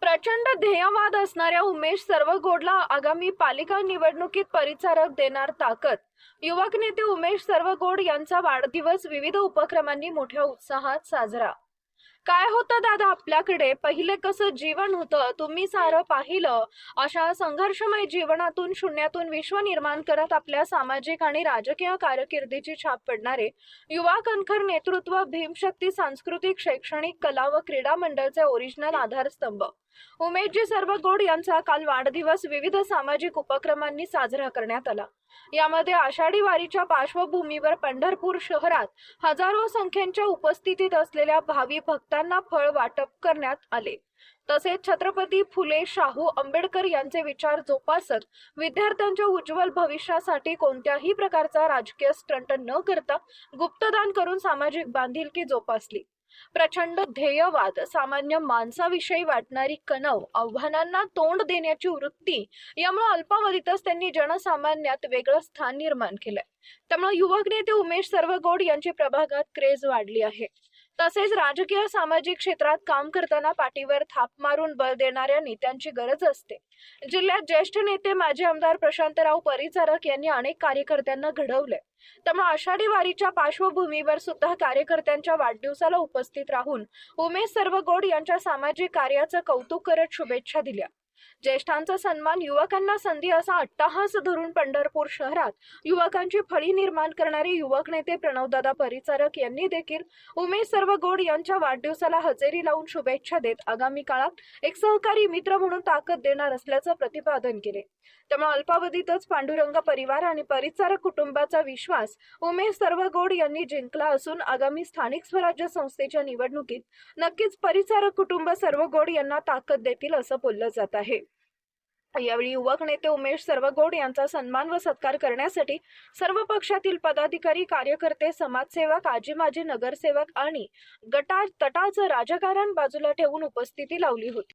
प्रचंड ध्येयवाद असणाऱ्या उमेश सर्वगोडला आगामी पालिका निवडणुकीत परिचारक देणार ताकद. युवक नेते उमेश सर्वगोड यांचा वाढदिवस विविध उपक्रमांनी मोठ्या उत्साहात साजरा. काय होतं दादा आपल्याकडे? पहिले कसं जीवन होतं? तुम्ही सारं पाहिलं. अशा संघर्षमय जीवनातून शून्यातून विश्व निर्माण करत आपल्या सामाजिक आणि राजकीय कारकिर्दीची छाप पडणारे युवा कणखर नेतृत्व भीमशक्ती सांस्कृतिक शैक्षणिक कला व क्रीडा मंडळचे ओरिजिनल आधारस्तंभ. उमेशजी सर्वगोड यांचा काल वाढदिवस विविध सामाजिक उपक्रमांनी साजरा करण्यात आला. यामध्ये आषाढी वारीच्या पार्श्वभूमीवर पंढरपूर शहरात हजारो संख्येच्या उपस्थितीत असलेल्या भावी भक्तांना फळ वाटप करण्यात आले. तसेच छत्रपती फुले शाहू आंबेडकर यांचे विचार जोपासत विद्यार्थ्यांच्या उज्ज्वल भविष्यासाठी कोणत्याही प्रकारचा राजकीय स्टंट न करता गुप्तदान करून सामाजिक बांधिलकी जोपासली. प्रचंड ध्येयवाद सामान्य माणसाविषयी वाटणारी कणव आव्हानांना तोंड देण्याची वृत्ती यामुळे अल्पावधीतच त्यांनी जनसामान्यात वेगळं स्थान निर्माण केलंय. त्यामुळे युवक नेते उमेश सर्वगोड यांची प्रभागात क्रेज वाढली आहे. तसेच राजकीय सामाजिक क्षेत्रात काम करताना पाठीवर थाप मारून बळ देणाऱ्या नेत्यांची गरज असते. जिल्ह्यात ज्येष्ठ नेते माजी आमदार प्रशांतराव परिचारक यांनी अनेक कार्यकर्त्यांना घडवले त्यामुळे आषाढी वारीच्या पार्श्वभूमीवर सुद्धा कार्यकर्त्यांच्या वाढदिवसाला उपस्थित राहून उमेश सर्वगोड यांच्या सामाजिक कार्याचं कौतुक करत शुभेच्छा दिल्या. ज्येष्ठांचा सन्मान युवकांना संधी असा अट्टाहास धरून पंढरपूर शहरात युवकांची फळी निर्माण करणारे युवक नेते प्रणवदादा परिचारक यांनी देखील उमेश सर्व गोड यांच्या वाढदिवसाला हजेरी लावून शुभेच्छा देत आगामी काळात एक सहकारी मित्र म्हणून ताकद देणार असल्याचं प्रतिपादन केले. त्यामुळे अल्पावधीतच पांडुरंग परिवार आणि परिचारक कुटुंबाचा विश्वास उमेश सर्व गोड यांनी जिंकला असून आगामी स्थानिक स्वराज्य संस्थेच्या निवडणुकीत नक्कीच परिचारक कुटुंब सर्व गोड यांना ताकद देतील असं बोललं जात आहे. आहे. यावेळी युवक नेते उमेश सर्वगोड यांचा सन्मान व सत्कार करण्यासाठी सर्व पक्षातील पदाधिकारी कार्यकर्ते समाजसेवक आजी माजी नगरसेवक आणि गटा तटाचं राजकारण बाजूला ठेवून उपस्थिती लावली होती.